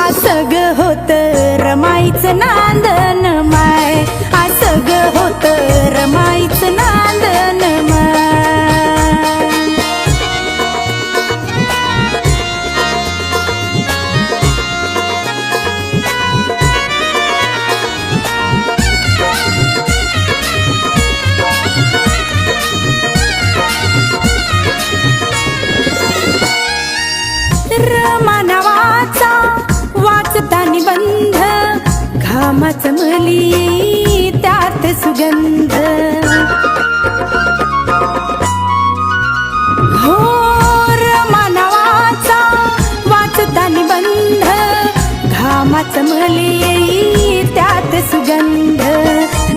असग होत रमाईचं नांदन. पाचमली त्यात सुगंध. घोर मानवाचा वाचता निबंध घामाचमली